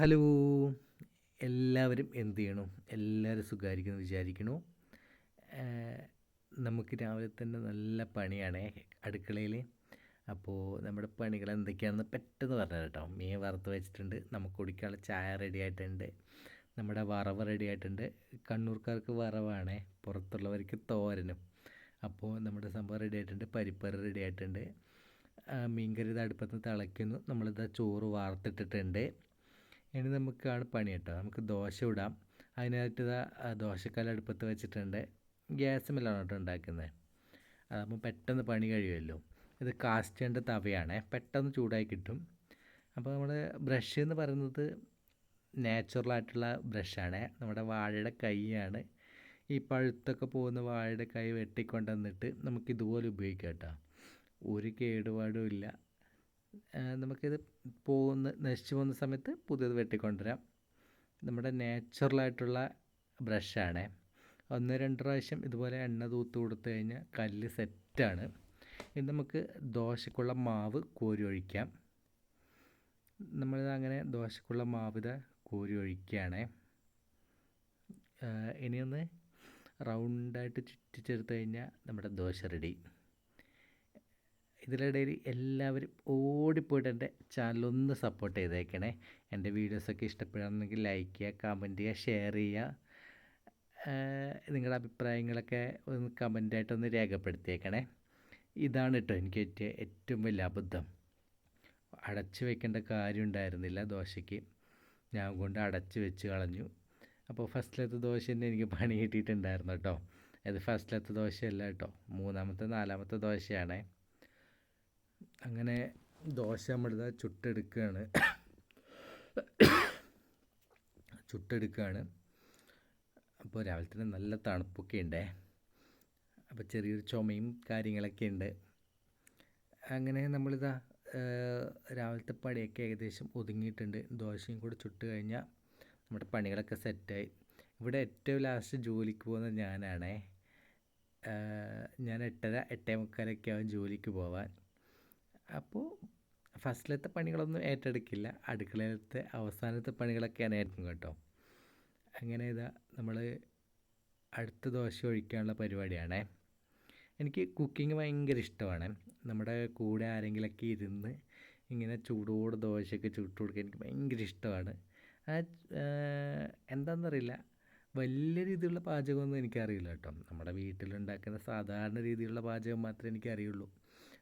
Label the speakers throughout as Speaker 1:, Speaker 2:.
Speaker 1: Hello. എല്ലാവരും എന്ത് ചെയ്യണു? എല്ലാവരും സുഖമായിരിക്കുന്നു വിചാരിക്കണു. നമുക്ക് രാവിലെ തന്നെ നല്ല പണിയാണേ അടുക്കളയിൽ അപ്പോൾ നമ്മുടെ പണികൾ എന്തൊക്കെയാണെന്ന് പെട്ടെന്ന് പറഞ്ഞു കേട്ടോ. മീൻ വറുത്ത് വെച്ചിട്ടുണ്ട് നമുക്ക് കുടിക്കാനുള്ള ചായ റെഡി ആയിട്ടുണ്ട് നമ്മുടെ വറവ് റെഡി ആയിട്ടുണ്ട്. കണ്ണൂർക്കാർക്ക് വറവാണ് പുറത്തുള്ളവർക്ക് തോരനും. അപ്പോൾ നമ്മുടെ സംഭവം റെഡി ആയിട്ടുണ്ട് പരിപ്പറ് റെഡി ആയിട്ടുണ്ട്. മീൻകറി ഇത് അടുപ്പത്ത് തിളയ്ക്കുന്നു. നമ്മളിത് ചോറ് വാർത്തിട്ടിട്ടുണ്ട്. ഇനി നമുക്കാണ് പണി കേട്ടോ. നമുക്ക് ദോശ ഇടാം. അതിനായിട്ട് ദോശക്കല്ല് അടുപ്പത്ത് വെച്ചിട്ടുണ്ട്. ഗ്യാസ് മെല്ലാണ് കേട്ടോ ഉണ്ടാക്കുന്നത് അതാകുമ്പോൾ പെട്ടെന്ന് പണി കഴിയുമല്ലോ. ഇത് കാസ്റ്റേണ്ട തവയാണ്. പെട്ടെന്ന് ചൂടായി കിട്ടും. അപ്പോൾ നമ്മൾ ബ്രഷ് എന്ന് പറയുന്നത് നാച്ചുറലായിട്ടുള്ള ബ്രഷാണ് നമ്മുടെ വാഴയുടെ കൈയാണ്. ഈ പഴുത്തൊക്കെ പോകുന്ന വാഴയുടെ കൈ വെട്ടിക്കൊണ്ടുവന്നിട്ട് നമുക്ക് ഇതുപോലെ ഉപയോഗിക്കാം കേട്ടോ. ഒരു കേടുപാടും ഇല്ല. നമുക്കിത് പോകുന്ന നശിച്ചു പോകുന്ന സമയത്ത് പുതിയത് വെട്ടിക്കൊണ്ടുവരാം. നമ്മുടെ നാച്ചുറലായിട്ടുള്ള ബ്രഷാണ്. ഒന്ന് രണ്ട് പ്രാവശ്യം ഇതുപോലെ എണ്ണ തൂത്ത് കൊടുത്തു കഴിഞ്ഞാൽ കല്ല് സെറ്റാണ്. ഇനി നമുക്ക് ദോശക്കുള്ള മാവ് കോരി ഒഴിക്കാം. നമ്മളിത് അങ്ങനെ ദോശക്കുള്ള മാവ് ഇതാ കോരി ഒഴിക്കുകയാണേ. ഇനിയൊന്ന് റൗണ്ടായിട്ട് ചുറ്റിച്ചെടുത്ത് കഴിഞ്ഞാൽ നമ്മുടെ ദോശ റെഡി. ഇതിനിടയിൽ എല്ലാവരും ഓടിപ്പോയിട്ട് എന്റെ ചാനലൊന്ന് സപ്പോർട്ട് ചെയ്തേക്കണേ. എന്റെ വീഡിയോസൊക്കെ ഇഷ്ടപ്പെടുകയാണെങ്കിൽ ലൈക്ക് ചെയ്യുക കമന്റ് ചെയ്യുക ഷെയർ ചെയ്യുക. നിങ്ങളുടെ അഭിപ്രായങ്ങളൊക്കെ ഒന്ന് കമന്റായിട്ടൊന്ന് രേഖപ്പെടുത്തിയേക്കണേ. ഇതാണ് കേട്ടോ എനിക്ക് പറ്റിയ ഏറ്റവും വലിയ അബദ്ധം. അടച്ചു വെക്കേണ്ട കാര്യം ഉണ്ടായിരുന്നില്ല ദോശയ്ക്ക്. ഞാൻ കൊണ്ട് അടച്ചു വെച്ച് കളഞ്ഞു. അപ്പോൾ ഫസ്റ്റിലത്തെ ദോശ തന്നെ എനിക്ക് പണി കിട്ടിയിട്ടുണ്ടായിരുന്നു കേട്ടോ അത് ഫസ്റ്റിലത്തെ ദോശയല്ല കേട്ടോ മൂന്നാമത്തെ നാലാമത്തെ ദോശയാണേ. അങ്ങനെ ദോശ നമ്മളിത് ചുട്ടെടുക്കുകയാണ് ചുട്ടെടുക്കുകയാണ് അപ്പോൾ രാവിലെ തന്നെ നല്ല തണുപ്പൊക്കെ ഉണ്ടേ അപ്പോൾ ചെറിയൊരു ചുമയും കാര്യങ്ങളൊക്കെ ഉണ്ട് അങ്ങനെ നമ്മളിതാ രാവിലത്തെ പണിയൊക്കെ ഏകദേശം ഒതുങ്ങിയിട്ടുണ്ട്. ദോശയും കൂടി ചുട്ട് കഴിഞ്ഞാൽ നമ്മുടെ പണികളൊക്കെ സെറ്റായി. ഇവിടെ ഏറ്റവും ലാസ്റ്റ് ജോലിക്ക് പോകുന്നത് ഞാനാണേ. ഞാൻ എട്ടര എട്ടേ മുക്കാലൊക്കെ ആവും ജോലിക്ക് പോവാൻ. അപ്പോൾ ഫസ്റ്റിലത്തെ പണികളൊന്നും ഏറ്റെടുക്കില്ല. അടുക്കളയിലത്തെ അവസാനത്തെ പണികളൊക്കെയാണ് ഏറ്റവും കേട്ടോ. അങ്ങനെ ഇതാ നമ്മൾ അടുത്ത ദോശ ഒഴിക്കാനുള്ള പരിപാടിയാണേ. എനിക്ക് കുക്കിംഗ് ഭയങ്കര ഇഷ്ടമാണ്. നമ്മുടെ കൂടെ ആരെങ്കിലൊക്കെ ഇരുന്ന് ഇങ്ങനെ ചൂടോട് ദോശയൊക്കെ ചുട്ട് കൊടുക്കാൻ എനിക്ക് ഭയങ്കര ഇഷ്ടമാണ്. ആ എന്താണെന്നറിയില്ല വലിയ രീതിയിലുള്ള പാചകമൊന്നും എനിക്കറിയില്ല കേട്ടോ. നമ്മുടെ വീട്ടിലുണ്ടാക്കുന്ന സാധാരണ രീതിയിലുള്ള പാചകം മാത്രമേ എനിക്കറിയുള്ളൂ.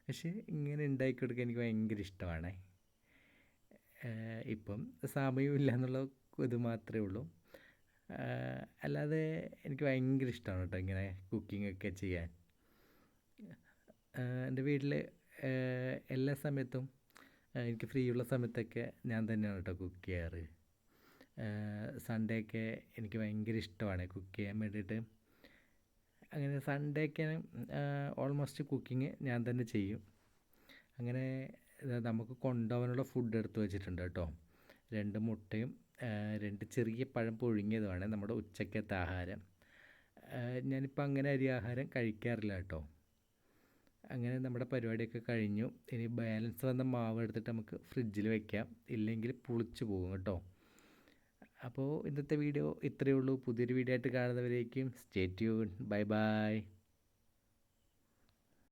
Speaker 1: പക്ഷേ ഇങ്ങനെ ഉണ്ടാക്കി കൊടുക്കാൻ എനിക്ക് ഭയങ്കര ഇഷ്ടമാണ്. ഇപ്പം സമയമില്ല എന്നുള്ള ഇത് മാത്രമേ ഉള്ളൂ. അല്ലാതെ എനിക്ക് ഭയങ്കര ഇഷ്ടമാണ് കേട്ടോ ഇങ്ങനെ കുക്കിംഗ് ഒക്കെ ചെയ്യാൻ. എന്റെ വീട്ടിൽ എല്ലാ സമയത്തും എനിക്ക് ഫ്രീ ഉള്ള സമയത്തൊക്കെ ഞാൻ തന്നെയാണ് കേട്ടോ കുക്ക് ചെയ്യാറ്. സൺഡേ ഒക്കെ എനിക്ക് ഭയങ്കര ഇഷ്ടമാണ് കുക്ക് ചെയ്യാൻ വേണ്ടിയിട്ട്. അങ്ങനെ സൺഡേക്ക് ഓൾമോസ്റ്റ് കുക്കിംഗ് ഞാൻ തന്നെ ചെയ്യും. അങ്ങനെ നമുക്ക് കൊണ്ടുപോകാനുള്ള ഫുഡ് എടുത്ത് വെച്ചിട്ടുണ്ട് കേട്ടോ. രണ്ട് മുട്ടയും രണ്ട് ചെറിയ പഴം പൊഴുങ്ങിയതുമാണ് നമ്മുടെ ഉച്ചക്കത്തെ ആഹാരം. ഞാനിപ്പോൾ അങ്ങനെ അരി ആഹാരം കഴിക്കാറില്ല കേട്ടോ. അങ്ങനെ നമ്മുടെ പരിപാടിയൊക്കെ കഴിഞ്ഞു. ഇനി ബാലൻസ് വന്ന മാവ് എടുത്തിട്ട് നമുക്ക് ഫ്രിഡ്ജിൽ വെക്കാം. ഇല്ലെങ്കിൽ പുളിച്ചു പോകും കേട്ടോ. അപ്പോൾ ഇന്നത്തെ വീഡിയോ ഇത്രയേ ഉള്ളൂ. പുതിയൊരു വീഡിയോ ആയിട്ട് കാണുന്നവരേക്കും സ്റ്റേ ട്യൂൺ ബൈ ബൈ